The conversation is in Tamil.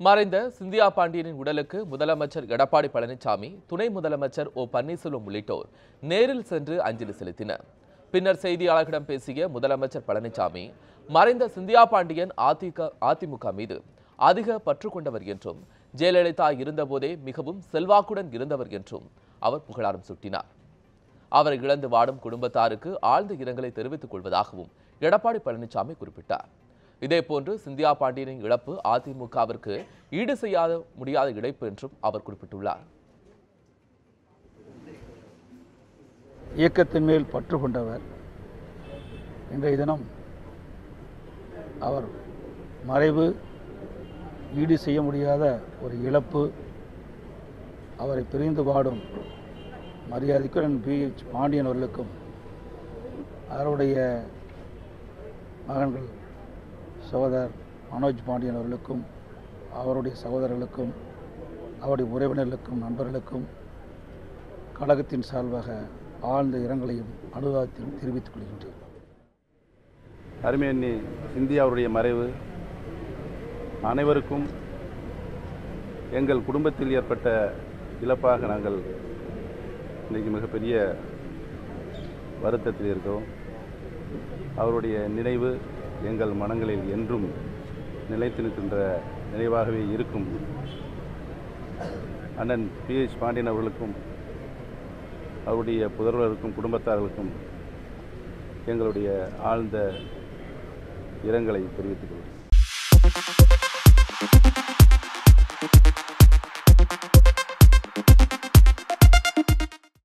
மறைந்த சிந்தியா பாண்டியனின் உடலுக்கு முதலமைச்சர் எடப்பாடி பழனிசாமி துணை முதலமைச்சர் ஓ பன்னீர்செல்வம் உள்ளிட்டோர் நேரில் சென்று அஞ்சலி செலுத்தினர். பின்னர் செய்தியாளர்களிடம் பேசிய முதலமைச்சர் பழனிசாமி மறைந்த சிந்தியா பாண்டியன் அதிக அதிமுக மீது அதிக பற்று கொண்டவர் என்றும் ஜெயலலிதா இருந்தபோதே மிகவும் செல்வாக்குடன் இருந்தவர் என்றும் அவர் புகழாரம் சுட்டினார். அவரை இழந்து வாடும் குடும்பத்தாருக்கு ஆழ்ந்த இரங்கலை தெரிவித்துக் கொள்வதாகவும் எடப்பாடி பழனிசாமி குறிப்பிட்டார். இதேபோன்று சிந்தியா பாண்டியனின் இழப்பு அதிமுகவிற்கு ஈடு செய்யாத முடியாத இழப்பு என்றும் அவர் குறிப்பிட்டுள்ளார். இயக்கத்தின் மேல் பற்று கொண்டவர் இன்றைய தினம் அவர் மறைவு ஈடு செய்ய முடியாத ஒரு இழப்பு அவரை பிரிந்து பாடும் மரியாதைக்குடன் பி எச் பாண்டியன் அவர்களுக்கும் அவருடைய மகன்கள் சகோதரர் மனோஜ் பாண்டியன் அவர்களுக்கும் அவருடைய சகோதரர்களுக்கும் அவருடைய உறவினர்களுக்கும் நண்பர்களுக்கும் கழகத்தின் சார்பாக ஆழ்ந்த இரங்கலையும் அனுதாபத்தையும் தெரிவித்துக் கொள்கின்றேன். அருமையண்ணி சிந்தியா அவருடைய மறைவு அனைவருக்கும் எங்கள் குடும்பத்தில் ஏற்பட்ட இழப்பாக நாங்கள் இன்றைக்கு மிகப்பெரிய வருத்தத்தில் இருக்கிறோம் அவருடைய நினைவு எங்கள் மனங்களில் என்றும் நிலைத்து நிற்கின்ற நினைவாகவே இருக்கும். அண்ணன் பிஹெச் பாண்டியன் அவர்களுக்கும் அவருடைய புதல்வருக்கும் குடும்பத்தார்களுக்கும் எங்களுடைய ஆழ்ந்த இரங்கலை தெரிவித்துக் கொள்கிறேன்.